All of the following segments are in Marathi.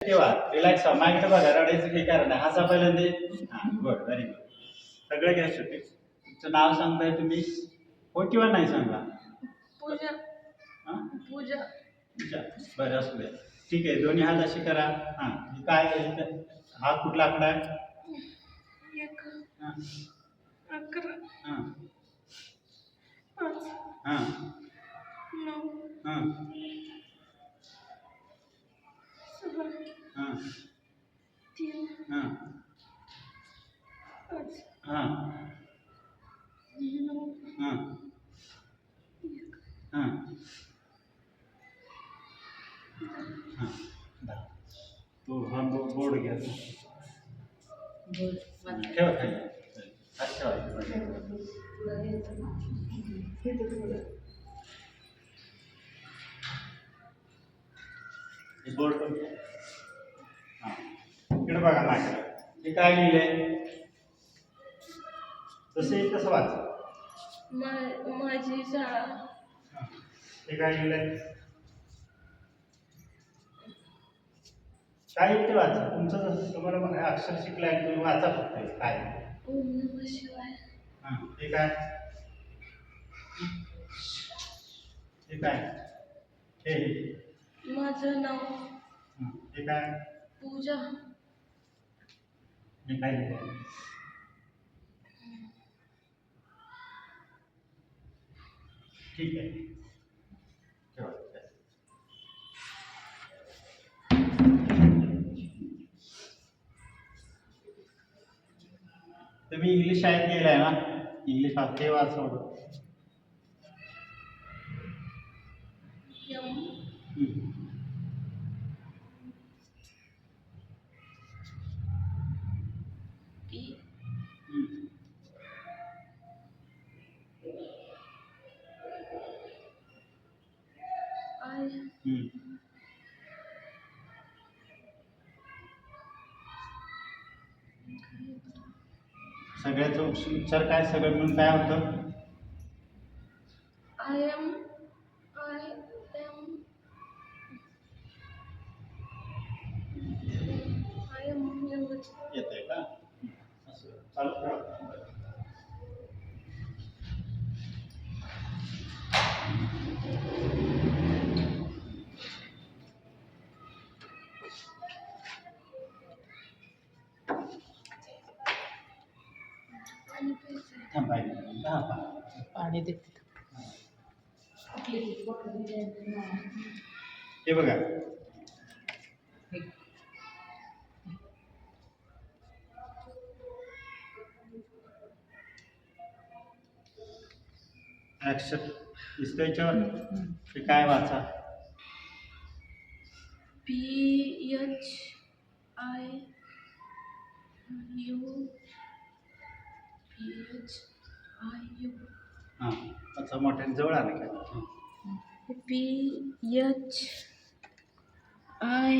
ठेवा. रिलॅक्स व्हा बघा रडायचं काही कारण नाही. हसा पहिल्यांदा. हां गुड व्हेरी गुड सगळं घ्या सुट्टी तुमचं नाव सांगताय तुम्ही? हो किंवा नाही सांगा? पूजा. हां? पूजा. अच्छा बरं असू द्या ठीक आहे. दोन्ही हात असे करा. हां हे काय आहे? इथं? हा कुठला आकडा आहे? एक. हां. अकरा. हां. पाच. हां. नऊ. हां. हां. तीन. हां. पाच. हां. नऊ हां. एक हां. हां. तो हा बोर्ड घ्या. ठेवा खाली. बोर्ड हां इकडे बघा माझ्या हे काय लिहिलंय? तसं येईल तसं वाच. माझी शाळा. हे काय लिहिलंय? काय ते वाचा? तुमचं जसं तुम्हाला मला अक्षर शिकलाय तुम्ही वाचा फक्त काय. शिवाय. हां हे काय? हे काय? हे. माझं नाव. हे काय? पूजा. हे काय लिहिलंय ठीक आहे ठेवा तुम्ही इंग्लिश शाळेत गेलाय ना इंग्लिश वाच हे सगळ्याचं उच्चार काय सगळं मिळून काय होतं? I M I M I M येत आहे का? असं. चालू दहा. पाणी देते हे बघा. अक्षर दिसतं याच्यावर? हे काय वाचा? पी एच आय यू हां वाचा मोठ्याने जवळ आलं का? हं. पी एच आय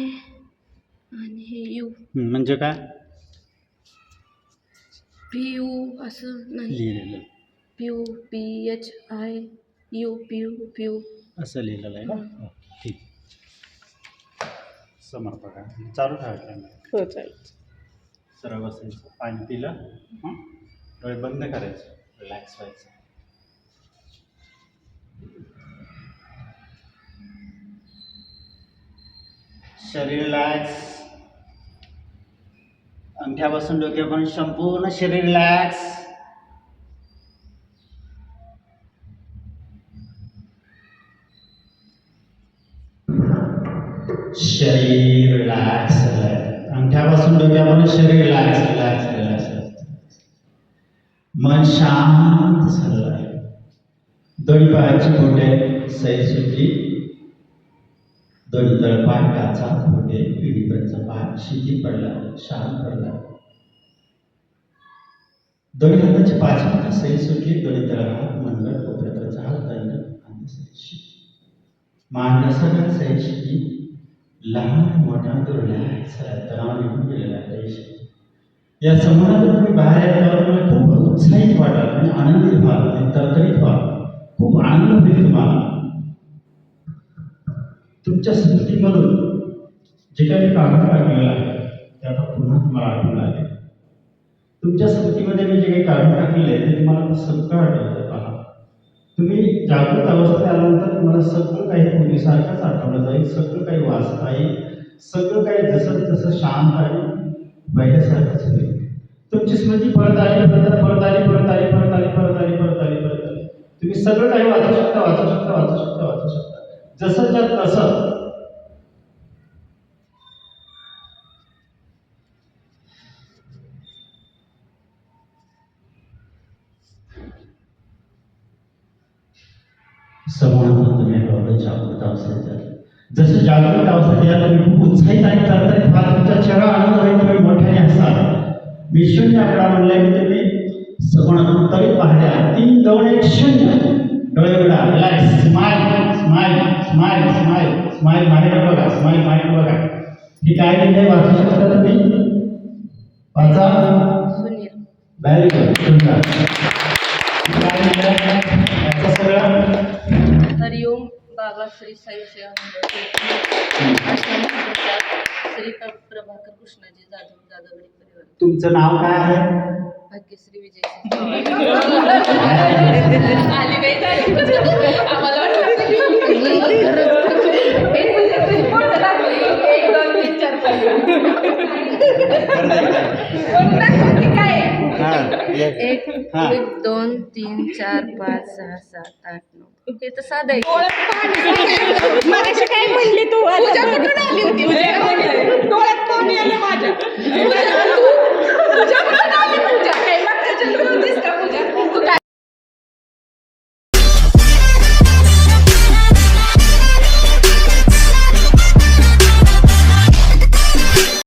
आणि हे यू. म्हणजे काय? पी यू असं नाही. लिहिलेलं. P U P H I U P U P U. असं लिहिलेलं आहे. ना ठीक. समर्पक आहे चालू ठेवायचं हो चालेल. सरळ बसायचं. पाणी पिलं. हं? डोळे बंद करायचे रिलॅक्स व्हायचं. शरीर रिलॅक्स अंगठ्यापासून डोक्यापर्यंत संपूर्ण शरीर रिलॅक्स शरीर रिलॅक्स अंगठ्यापासून डोक्यापर्यंत शरीर रिलॅक्स रिलॅक्स रिलॅक्स मन शांत झालं आहे. दोन्ही पायाची बोटे सैल सुटली दोन्ही तळपाय टाचा बोटे पिढीपर्यंतचा पाय शिथिल पडला शांत पडला. दोन्ही हाताची पाच हात सैल सुटली दोन्ही तळ हात मनगट कोपऱ्यापर्यंतचा हात दंड आणि सैल मांड सगळं सैल शिकली लहान मोठा तो रिलॅक्स तणाव निघून गेलेला आहे या संवादातून तुम्ही बाहेर येताना मला खूप उत्साहित वाटाल आणि आनंदित व्हाल आणि तरतरीत व्हाल. खूप आनंद होईल तुम्हाला. तुमच्या स्मृतीमधून जे काही मी काढून टाकलेलं आहे ते आता पुन्हा तुम्हाला आठवून आले तुमच्या स्मृतीमध्ये मी जे काही काढून टाकलेलं आहे ते तुम्हाला सगळं आठवतं पहा. तुम्ही जागृत अवस्थेत आल्यानंतर तुम्हाला सगळं काही पूर्वीसारखंच आठवलं जाईल सगळं काही वाचता येईल सगळं काही जसं तसं शांत आहे पहिल्यासारखंच होईल. तुमची स्मृती परत आली परत परत आली परत आली परत आली परत आली परत आली परत आली. तुम्ही सगळं काही वाचू शकता वाचू शकता वाचू शकता वाचू शकता. जसं त्या तसं. समोर तुम्ही एवढं जागृत जसं जागृत अवस्थेत या तुम्ही खूप उत्साहित आणि तरतरीत व्हाल तुमचा चेहरा आनंद होईल तुम्ही मोठ्याने असाल मी शून्य आकडा म्हणलाय की तुम्ही समोर तरी पाहण्या तीन दोन एक शून्य. डोळे उघडा. Relax. Smile smile smile smile smile माहिती बघा. स्माइल माहिती बघा. ही काय लिहिलंय? वाचू शकता तुम्ही? वाचा. व्हेरी गुड काय लिहिलंय? श्री साई सेवा श्री प्र- प्रभाकर कृष्णाजी जाधव जाधवडी परिवार. तुमचं नाव काय आहे? भाग्यश्री विजय. एक दोन तीन चार पाच सहा सात आठ नऊ. हे तर साधं आहे. मगाशी काय म्हणली तू? पूजा कुठून आली होती? डोळ्यात पाणी आलं माझ्या. पूजा